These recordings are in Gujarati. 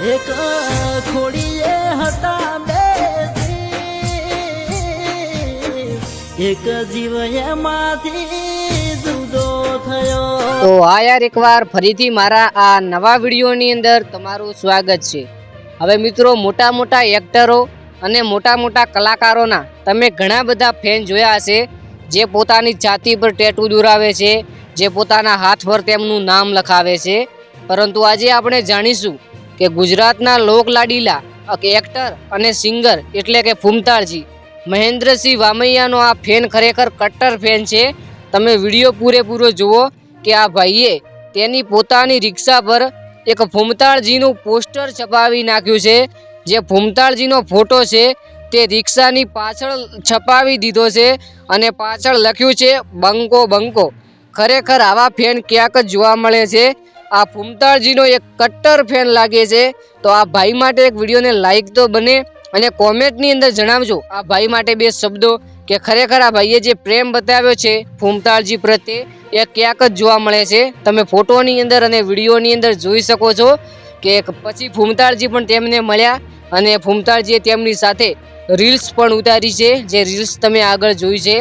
એક ખોડીએ હતા એક જીવ એમાંથી તો આ યાર, એકવાર ફરીથી મારા આ નવા વિડીયોની અંદર તમારું સ્વાગત છે. હવે મિત્રો, મોટા મોટા એક્ટરો અને મોટા મોટા કલાકારોના તમે ઘણા બધા ફેન જોયા હશે, જે પોતાની છાતી પર ટેટુ દોરાવે છે, જે પોતાના હાથ પર તેમનું નામ લખાવે છે. પરંતુ આજે આપણે જાણીશું કે ગુજરાતના લોકલાડીલા, એક એક્ટર અને સિંગર એટલે કે ફૂમતાળજી. મહેન્દ્રસિંહ વામૈયાનો આ ફેન ખરેખર કટ્ટર ફેન છે. તમે વીડિયો પૂરેપૂરો જુઓ કે આ ભાઈએ તેની પોતાની રિક્ષા પર એક ફૂમતાળજીનું પોસ્ટર છપાવી નાખ્યું છે. જે ફૂમતાળજીનો ફોટો છે તે રિક્ષાની પાછળ છપાવી દીધો છે અને પાછળ લખ્યું છે, બંકો બંકો. ખરેખર આવા ફેન ક્યાંક જ જોવા મળે છે? આ ફૂમતાળજીનો એક કટ્ટર ફેન લાગે છે. તો આ ભાઈ માટે એક વિડીયોને લાઈક તો બને અને કોમેન્ટની અંદર જણાવજો આ ભાઈ માટે બે શબ્દો કે ખરેખર આ ભાઈએ જે પ્રેમ બતાવ્યો છે ફૂમતાળજી પ્રત્યે એ ક્યાંક જ જોવા મળે છે. તમે ફોટોની અંદર અને વિડીયોની અંદર જોઈ શકો છો કે પછી ફૂમતાળજી પણ તેમને મળ્યા અને ફૂમતાળજીએ તેમની સાથે રીલ્સ પણ ઉતારી છે. જે રીલ્સ તમે આગળ જોઈ છે.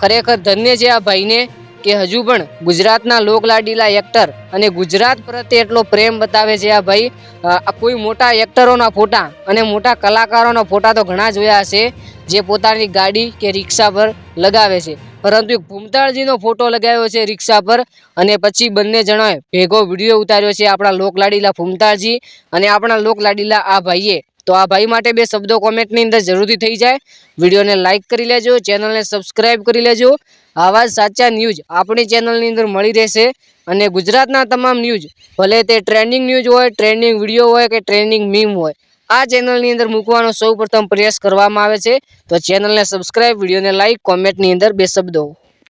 ખરેખર ધન્ય છે આ ભાઈને. કે હજુ પણ ગુજરાતના લોકલાડીલા એક્ટર અને ગુજરાત પ્રત્યે એટલો પ્રેમ બતાવે છે આ ભાઈ. આ કોઈ મોટા એક્ટરોના ફોટા અને મોટા કલાકારોના ફોટા તો ઘણા જોયા હશે, જે પોતાની ગાડી કે રિક્ષા પર લગાવે છે. પરંતુ એક ભૂમતાળજીનો ફોટો લગાવ્યો છે રિક્ષા પર અને પછી બંને જણાએ ભેગો વીડિયો ઉતાર્યો છે આપણા લોકલાડીલા ભૂમતાળજી અને આપણા લોકલાડીલા આ ભાઈએ. તો આ ભાઈ માટે બે શબ્દો કોમેન્ટની અંદર જરૂરથી થઈ જાય. વિડીયોને લાઇક કરી લેજો, ચેનલને સબસ્ક્રાઈબ કરી લેજો. આવા સાચા ન્યૂઝ આપણી ચેનલની અંદર મળી રહેશે અને ગુજરાતના તમામ ન્યૂઝ, ભલે તે ટ્રેન્ડિંગ ન્યૂઝ હોય, ટ્રેન્ડિંગ વીડિયો હોય કે ટ્રેન્ડિંગ મીમ હોય, આ ચેનલની અંદર મૂકવાનો સૌ પ્રથમ પ્રયાસ કરવામાં આવે છે. તો ચેનલને સબસ્ક્રાઈબ વિડીયોને લાઇક કોમેન્ટની અંદર બે શબ્દો.